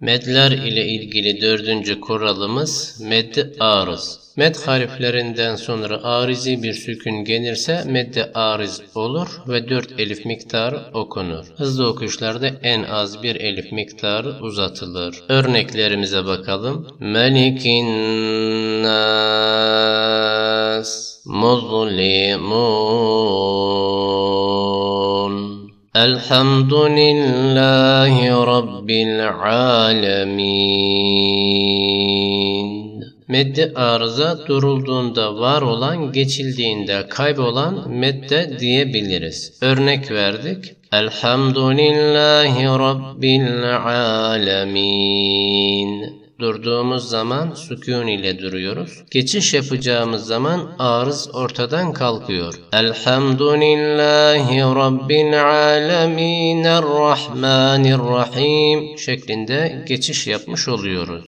Medler ile ilgili dördüncü kuralımız meddi arız. Med harflerinden sonra arizi bir sükun gelirse medde ariz olur ve dört elif miktarı okunur. Hızlı okuyuşlarda en az bir elif miktarı uzatılır. Örneklerimize bakalım. Melikin nas muzlimun Elhamdülillahi Rabbil alemin. Medde arıza durulduğunda var olan, geçildiğinde kaybolan medde diyebiliriz. Örnek verdik. Elhamdülillahi Rabbil alemin. Durduğumuz zaman sükun ile duruyoruz. Geçiş yapacağımız zaman arız ortadan kalkıyor. Elhamdülillahi Rabbil alemin Errahmanirrahim şeklinde geçiş yapmış oluyoruz.